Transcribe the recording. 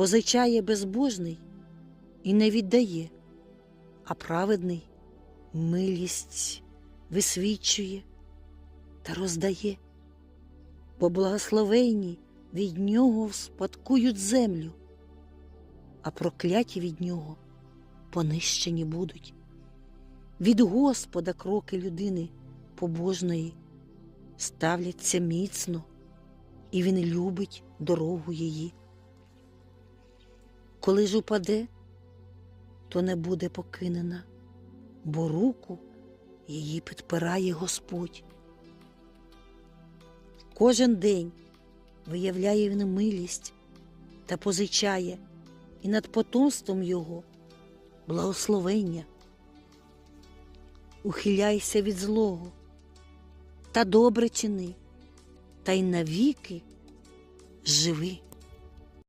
Позичає безбожний і не віддає, а праведний милість висвічує та роздає, бо благословенні від нього вспадкують землю, а прокляті від нього понищені будуть. Від Господа кроки людини побожної ставляться міцно, і Він любить дорогу її. Коли ж упаде, то не буде покинена, бо руку її підпирає Господь. Кожен день виявляє він милість та позичає, і над потомством його благословення. Ухиляйся від злого та добре чини, та й навіки живи.